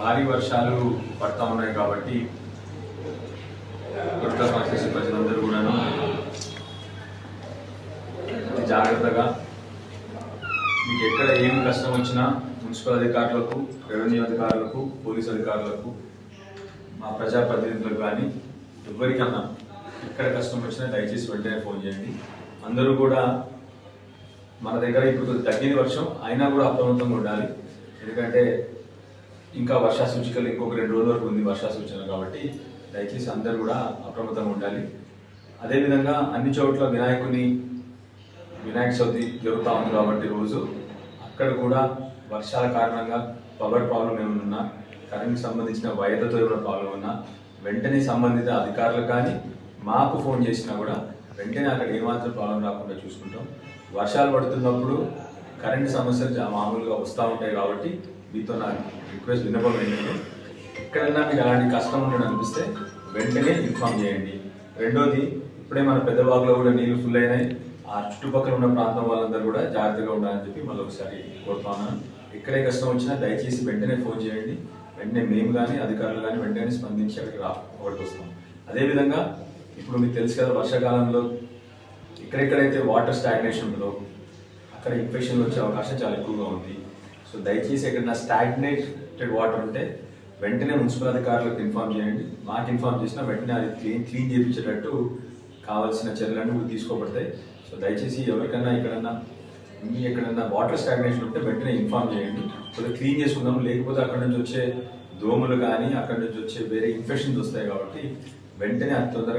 భారీ వర్షాలు పడతా ఉన్నాయి కాబట్టి జాగ్రత్తగా. మీకు ఎక్కడ ఏం కష్టం వచ్చినా మున్సిపల్ అధికారులకు రెవెన్యూ అధికారులకు పోలీస్ అధికారులకు మా ప్రజాప్రతినిధులకు కానీ ఎవరికన్నా ఎక్కడ కష్టం వచ్చినా దయచేసి వెంటనే ఫోన్ చేయండి. అందరూ కూడా మన దగ్గర ఇప్పుడు తగ్గిన వర్షం అయినా కూడా అప్రమత్తంగా ఉండాలి. ఎందుకంటే ఇంకా వర్షా సూచికలు ఇంకొక రెండు రోజుల వరకు ఉంది వర్షా సూచన కాబట్టి దయచేసి అందరూ కూడా అప్రమత్తంగా ఉండాలి. అదేవిధంగా అన్ని చోట్ల వినాయకుని వినాయక చవితి జరుగుతూ ఉంది కాబట్టి రోజు అక్కడ కూడా వర్షాల కారణంగా పవర్ ప్రాబ్లం ఏమైనా ఉన్నా కరెంట్ సంబంధించిన వైర్లతో ఏమైనా ప్రాబ్లం ఉన్నా వెంటనే సంబంధిత అధికారులు కానీ మాకు ఫోన్ చేసినా కూడా వెంటనే అక్కడ ఏమాత్రం ప్రాబ్లం రాకుండా చూసుకుంటాం. వర్షాలు పడుతున్నప్పుడు కరెంట్ సమస్యలు మామూలుగా వస్తూ ఉంటాయి కాబట్టి మీతో నా రిక్వెస్ట్ వినపం ఏంటంటే ఎక్కడన్నా మీకు అలాంటి కష్టం ఉండడం అనిపిస్తే వెంటనే ఇన్ఫామ్ చేయండి. రెండోది ఇప్పుడే మన పెద్ద బాగులో కూడా నీళ్ళు ఫుల్ అయినాయి. ఆ చుట్టుపక్కల ఉన్న ప్రాంతం వాళ్ళందరూ కూడా జాగ్రత్తగా ఉండాలని చెప్పి మళ్ళీ ఒకసారి కోరుతా ఎక్కడే కష్టం వచ్చినా దయచేసి వెంటనే ఫోన్ చేయండి. వెంటనే మేము కానీ అధికారులు కానీ వెంటనే స్పందించి అక్కడికి రా ఒకటికి వస్తాం. అదేవిధంగా ఇప్పుడు మీకు తెలుసు కదా వర్షాకాలంలో ఎక్కడెక్కడైతే వాటర్ స్టాగ్నేషన్ ఉంటుందో అక్కడ ఇన్ఫెక్షన్ వచ్చే అవకాశం చాలా ఎక్కువగా ఉంది. సో దయచేసి ఎక్కడైనా స్టాగ్నేటెడ్ వాటర్ ఉంటే వెంటనే మున్సిపల్ అధికారులకు ఇన్ఫార్మ్ చేయండి. మాకు ఇన్ఫార్మ్ చేసినా వెంటనే అది క్లీన్ క్లీన్ చేయించేటట్టు కావాల్సిన చర్యలన్నీ కూడా తీసుకోబడతాయి. సో దయచేసి ఎవరికైనా ఎక్కడన్నా మీ ఎక్కడన్నా వాటర్ స్టాగ్నేషన్ ఉంటే వెంటనే ఇన్ఫార్మ్ చేయండి. కొద్దిగా క్లీన్ చేసుకుందాం లేకపోతే అక్కడ నుంచి వచ్చే దోమలు కానీ అక్కడ నుంచి వచ్చే వేరే ఇన్ఫెక్షన్స్ వస్తాయి కాబట్టి వెంటనే అంత తొందరగా